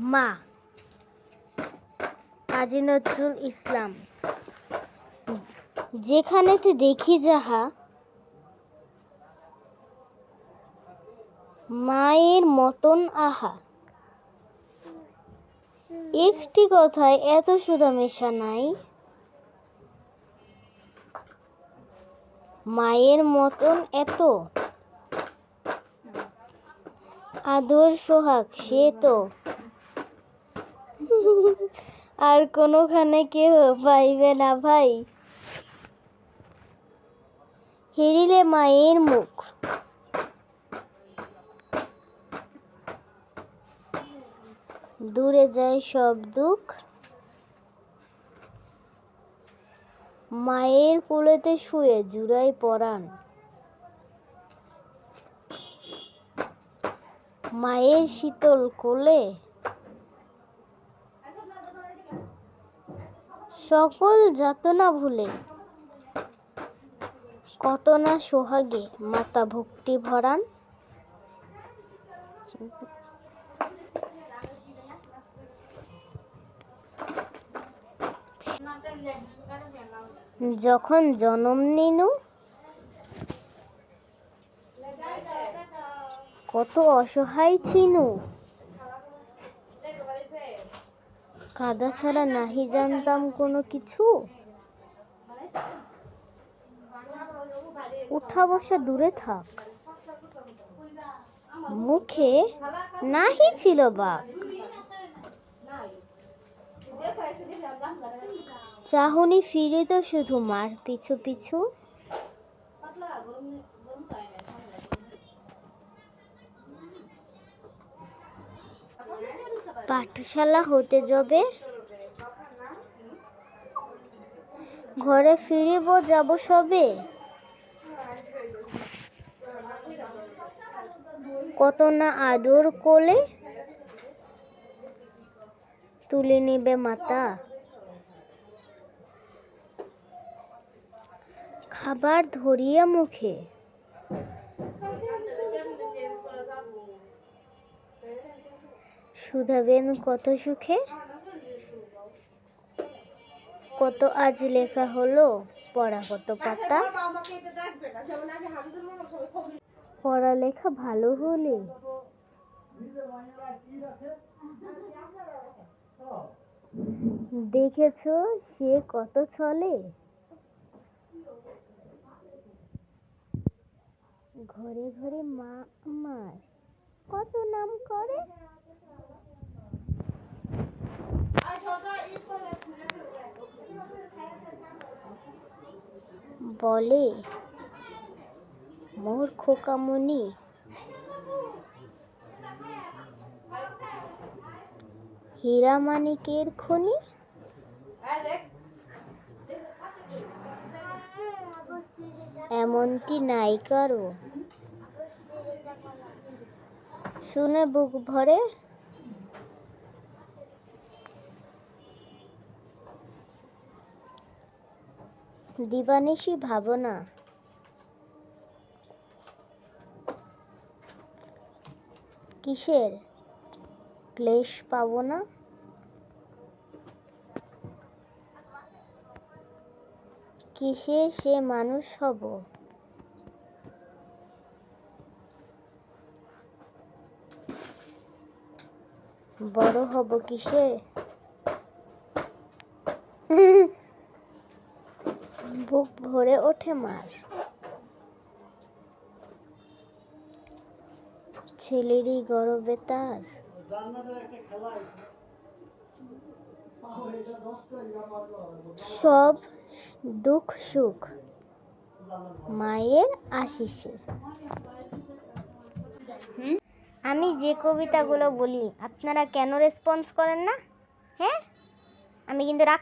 মা, কাজী নজরুল ইসলাম, যেখানেতে দেখি যাহা, মায়ের মতন আহা। একটি কথায় এত সুধা মেশা নাই। মায়ের মতন এত। আদর সোহাগ, সে তো আর কোনোখানে কেউ পাইবে না ভাই। হেরিলে মায়ের মুখ। দূরে যায় সব দুঃখ। মায়ের কোলেতে শুয়ে জুড়াই পরাণ। মায়ের শীতল কোলে সকল যাতনা ভুলে। কত না সোহাগে মাতা ভক্তি ভরান। যখন জনম নিনু, কত অসহায় ছিনু। কাদা ছাড়া নাহি জানতাম কোনো কিছু? উঠা বসা দূরে থাক। মুখে নাহি ছিল বাঘ চাহনি ফিরে তো শুধু মার পিছু পিছু। পাঠশালা হতে যাবে? ঘরে ফিরিব যাব সবে? কত না আদর কোলে তুলে নেবে মাতা? খাবার ধরিয়া মুখে সুধাবেন কত সুখে? কত আজ লেখা হলো? পড়া কত পাতা? পড়ালেখা ভালো হলে? দেখেছ সে কত চলে ঘরে ঘরে মা আমার কত নাম করে? বলে মোর খোকামণি হীরা মানিকের খনি? এমনটি নাই কারও। শুনে বুক ভরে দিবানিশি ভাবনা। কিসের ক্লেশ পাব না কিসে সে মানুষ হব? বড় হব কিসে? বুক ভরে ওঠে মার। ছেলেরই গরবে তার। সব দুঃখ সুখ মায়ের আশিসে। আমি যে কবিতাগুলো বলি, আপনারা কেন রেসপন্স করেন না? হ্যাঁ? আমি কিন্তু রাগ